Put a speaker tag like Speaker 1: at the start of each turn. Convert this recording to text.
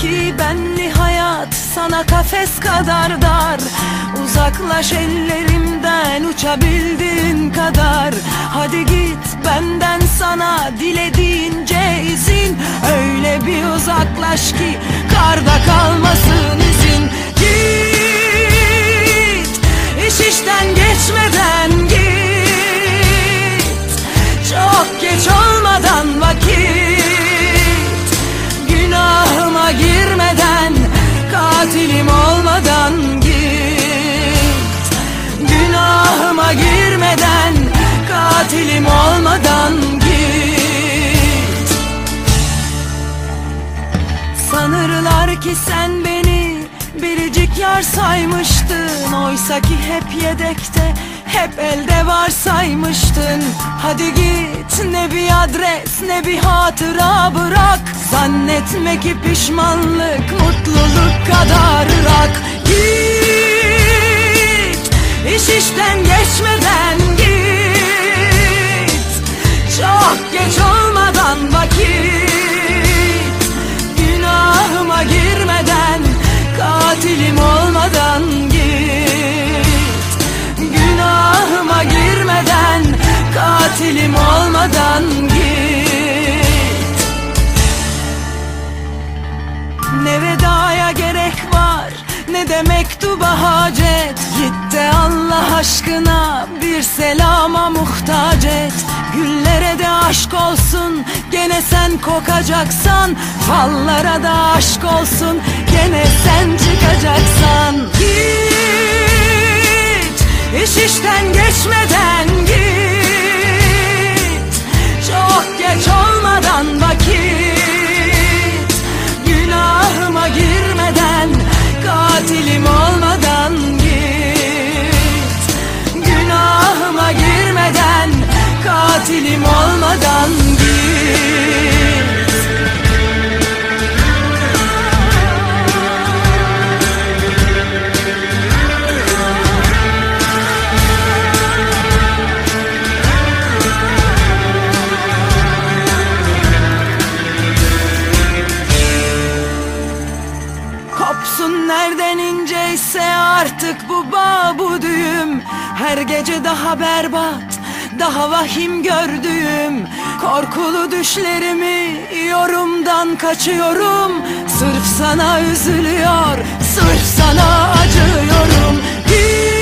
Speaker 1: ki benli hayat sana kafes kadar dar. Uzaklaş ellerimden uçabildiğin kadar. Hadi git benden sana dilediğince izin Öyle bir uzaklaş ki karda kalma. Katilim olmadan git. Sanırlar ki sen beni biricik yar saymıştın. Oysa ki hep yedekte hep elde var saymıştın. Hadi git ne bir adres ne bir hatıra bırak. Zannetme ki pişmanlık mutluluk kadar rak Git iş işten Katilim olmadan git. Ne vedaya gerek var Ne de mektuba hacet. Git de Allah aşkına Bir selama muhtaç et. Güllere de aşk olsun Gene sen kokacaksan. Fallara da aşk olsun Gene sen çıkacaksan. Git iş işten geçmeden nereden inceyse artık bu bağ bu düğüm. Her gece daha berbat daha vahim gördüğüm. Korkulu düşlerimi yorumdan kaçıyorum. Sırf sana üzülüyor sırf sana acıyorum. Git